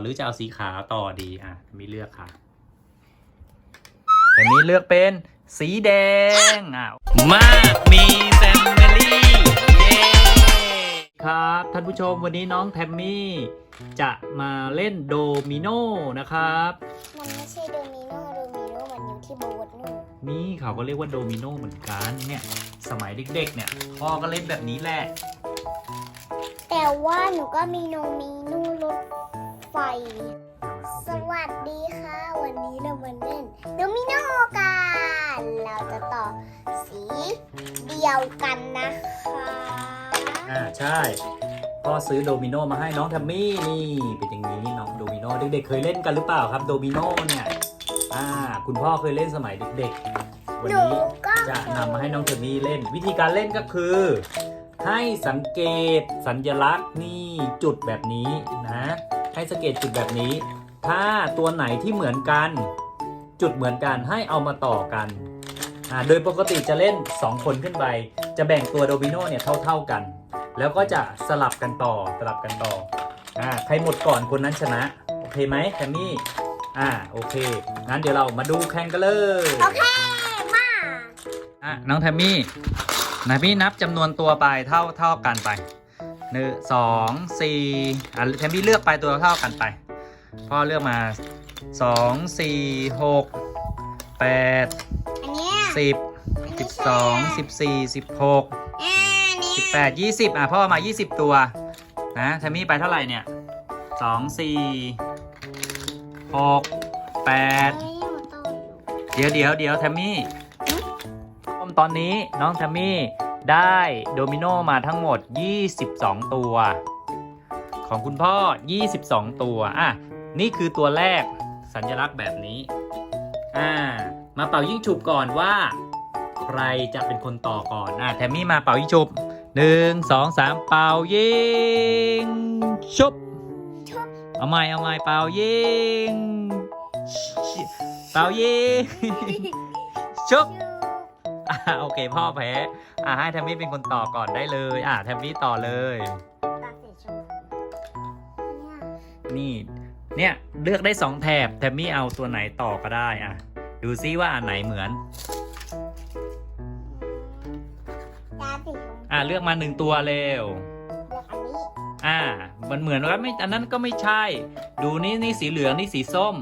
หรือจะเอาสีขาวต่อดีอะมีเลือกค่ะแต่มีเลือกเป็นสีแดงอะมากมีแฟมิลี่เย้ครับท่านผู้ชมวันนี้น้องแทมมี่จะมาเล่นโดมิโนนะครับ มันไม่ใช่โดมิโนโดมิโนมันอยู่ที่โบ๊ทนู่นนี่เขาก็เรียกว่าโดมิโนเหมือนกันเนี่ย สมัยเด็กๆเนี่ยพ่อก็เล่นแบบนี้แหละ แต่ว่าหนูก็มีโนมิโนรถไฟ สวัสดีค่ะ วันนี้เรามาเล่นโดมิโนกันเราจะต่อสีเดียวกันนะคะอ่าใช่พ่อซื้อโดมิโนมาให้น้องแทมมี่นี่เป็นอย่างนี้น้องโดมิโนเด็กๆเคยเล่นกันหรือเปล่าครับโดมิโนเนี่ยอ่าคุณพ่อเคยเล่นสมัยเด็กๆวันหนูนี้ก็จะนำมาให้น้องแทมมี่เล่น วิธีการเล่นก็คือให้สังเกตสัญลักษณ์นี่จุดแบบนี้นะ ให้สังเกตจุดแบบนี้ ถ้าตัวไหนที่เหมือนกัน จุดเหมือนกันให้เอามาต่อกันอ่าโดยปกติจะเล่น 2 คนขึ้นไป จะแบ่งตัวโดมิโนเนี่ยเท่า ๆกัน แล้วก็จะสลับกันต่อสลับกันต่ออ่าใครหมดก่อนคนนั้นชนะ โอเคไหมแทมมี่อ่าโอเค งั้นเดี๋ยวเรามาดูแข่งกันเลย โอเค มาอะน้องแทมมี่นะพี่นับจำนวนตัวไปเท่าเท่ากันไป หนึ่งสองสี่อะแทมมี่เลือกไปตัวเท่ากันไป พ่อเลือกมาสองสี่หกแปดอันเนี้ยสิบสิบสองสิบสี่สิบหกอ่าเนี่ยสิบแปดยี่สิบอะพ่อมายี่สิบตัวนะแทมมี่ไปเท่าไหร่เนี่ยสองสี่หกแปด เอ้ยหนูต้องอยู่เดี๋ยวเดี๋ยวเดี๋ยวแทมมี่ตอนนี้น้องแทมมี่ ได้โดมิโนมาทั้งหมด 22 ตัว ของคุณพ่อ 22 ตัว อะ นี่คือตัวแรกสัญลักษณ์แบบนี้ อ่า มาเป่ายิ่งฉุบก่อนว่า ใครจะเป็นคนต่อก่อน อะแทมมี่มาเป่ายิ่งฉุบหนึ่งสองสามเป่ายิงชุบเอาใหม่เอาใหม่เป่ายิงเป่ายิงชุบ อ่าโอเค พ่อแพ้อ่าให้แทมมี่เป็นคนต่อก่อนได้เลย อ่าแทมมี่ต่อเลย ตาสีชมพูเนี่ยนี่ เนี่ยเลือกได้สองแถบแทมมี่เอาตัวไหนต่อก็ได้อะ ดูซิว่าอันไหนเหมือน ตาสีชมพูอ่าเลือกมาหนึ่งตัวเร็ว เลือกอันนี้อ่า มันเหมือนกันไม่ อันนั้นก็ไม่ใช่ ดูนี่นี่สีเหลืองนี่สีส้ม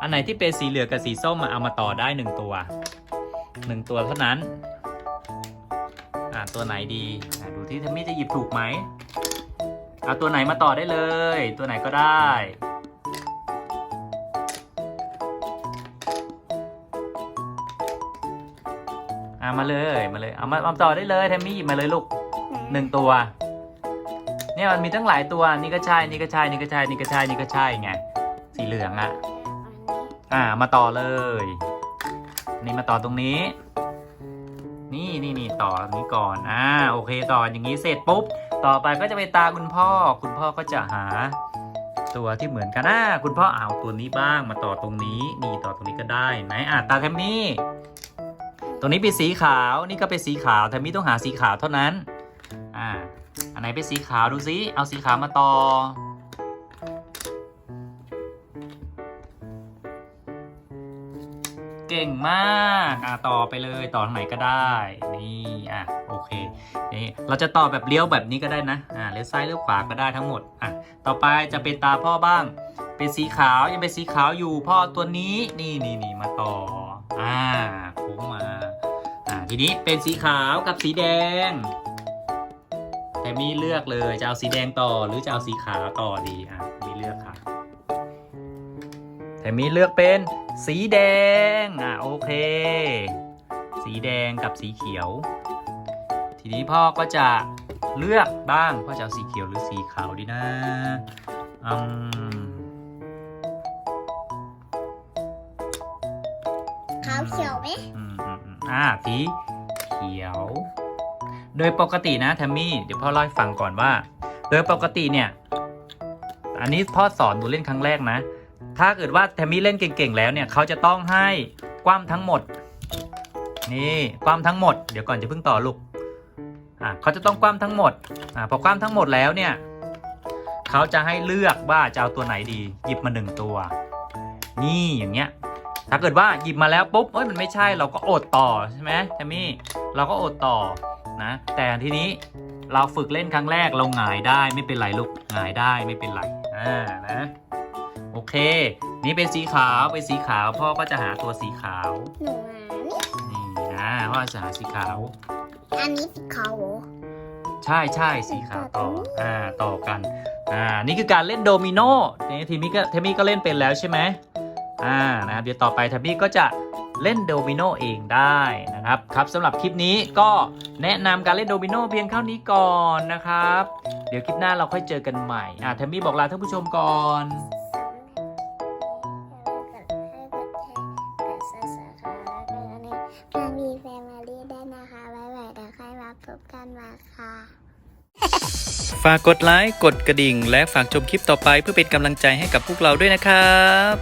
อันไหนที่เป็นสีเหลืองกับสีส้มอะเอามาต่อได้หนึ่งตัว หนึ่งตัวเท่านั้น อ่าตัวไหนดีอ่าดูที่เทมมี่จะหยิบถูกไหมเอาตัวไหนมาต่อได้เลย ตัวไหนก็ได้ อ่ามาเลยมาเลยเอามาเอาต่อได้เลยเทมมี่หยิบมาเลยลูกหนึ่งตัวเนี่ยมันมีตั้งหลายตัวนี่ก็ใช่นี่ก็ใช่นี่ก็ใช่นี่ก็ใช่นี่ก็ใช่ไงสีเหลืองอะ่ะ อ่ามาต่อเลย นี่มาต่อตรงนี้ นี่นี่นี่ต่อตรงนี้ก่อน อ่า โอเค ต่ออย่างนี้เสร็จปุ๊บ ต่อไปก็จะไปตาคุณพ่อ คุณพ่อก็จะหา ตัวที่เหมือนกันอ่าคุณพ่อเอาตัวนี้บ้าง มาต่อตรงนี้ นี่ต่อตรงนี้ก็ได้ไหนอ่าตาแทมมี่ ตรงนี้เป็นสีขาว นี่ก็เป็นสีขาว แทมมี่ต้องหาสีขาวเท่านั้น อ่า อันไหนเป็นสีขาวดูซิ เอาสีขาวมาต่อ เก่งมากอ่าต่อไปเลยต่อทางไหนก็ได้นี่อะโอเคนี่เราจะต่อแบบเลี้ยวแบบนี้ก็ได้นะอ่าเลี้ยวซ้ายเลี้ยวขวาก็ได้ทั้งหมดอะต่อไปจะเป็นตาพ่อบ้าง เป็นสีขาวยังเป็นสีขาวอยู่พ่อตัวนี้นี่นี่นี่มาต่ออ่าโค้งมาอ่าทีนี้เป็นสีขาวกับสีแดงแต่มีเลือกเลยจะเอาสีแดงต่อหรือจะเอาสีขาวต่อดีอะมีเลือกค่ะ แต่มีเลือกเป็นสีแดง อะโอเค สีแดงกับสีเขียว ทีนี้พ่อก็จะเลือกบ้างพ่อจะเอาสีเขียวหรือสีขาวดีนะอืมขาวเขียวไหมอืมอืมอืมอ่าสีเขียว โดยปกตินะแทมมี่เดี๋ยวพ่อเล่าให้ฟังก่อนว่า โดยปกติเนี่ย อันนี้พ่อสอนหนูเล่นครั้งแรกนะ ถ้าเกิดว่าแทมมี่เล่นเก่งๆแล้วเนี่ยเขาจะต้องให้กว้ามทั้งหมด นี่กว้ามทั้งหมด เดี๋ยวก่อนจะเพิ่งต่อลูกอ่าเขาจะต้องกว้ามทั้งหมดอ่าพอกว้ามทั้งหมดแล้วเนี่ยเขาจะให้เลือกว่าจะเอาตัวไหนดี หยิบมาหนึ่งตัว นี่อย่างเงี้ยถ้าเกิดว่าหยิบมาแล้วปุ๊บเอ้ยมันไม่ใช่เราก็อดต่อใช่ไหมแทมมี่เราก็อดต่อนะแต่ทีนี้เราฝึกเล่นครั้งแรกเราหงายได้ไม่เป็นไรลูกหงายได้ไม่เป็นไรอ่านะ โอเค นี่เป็นสีขาวเป็นสีขาว พ่อก็จะหาตัวสีขาว หนูอะนี่นี่นะพ่อจะหาสีขาว อันนี้สีขาวเหรอใช่ใช่สีขาวต่ออ่าต่อกันอ่านี่คือการเล่นโดมิโนนี่ทีมี่ก็เทมี่ก็เล่นเป็นแล้วใช่ไหมอ่านะครับเดี๋ยวต่อไปเทมี่ก็จะเล่นโดมิโนเองได้นะครับครับสำหรับคลิปนี้ก็แนะนำการเล่นโดมิโนเพียงเท่านี้ก่อนนะครับ เดี๋ยวคลิปหน้าเราค่อยเจอกันใหม่อ่าเทมี่บอกลาท่านผู้ชมก่อน นะคะบ๊ายบายเดี๋ยวค่อยมาพบกันมาค่ะ ฝากกดไลค์ กดกระดิ่ง และฝากชมคลิปต่อไปเพื่อเป็นกำลังใจให้กับพวกเราด้วยนะครับ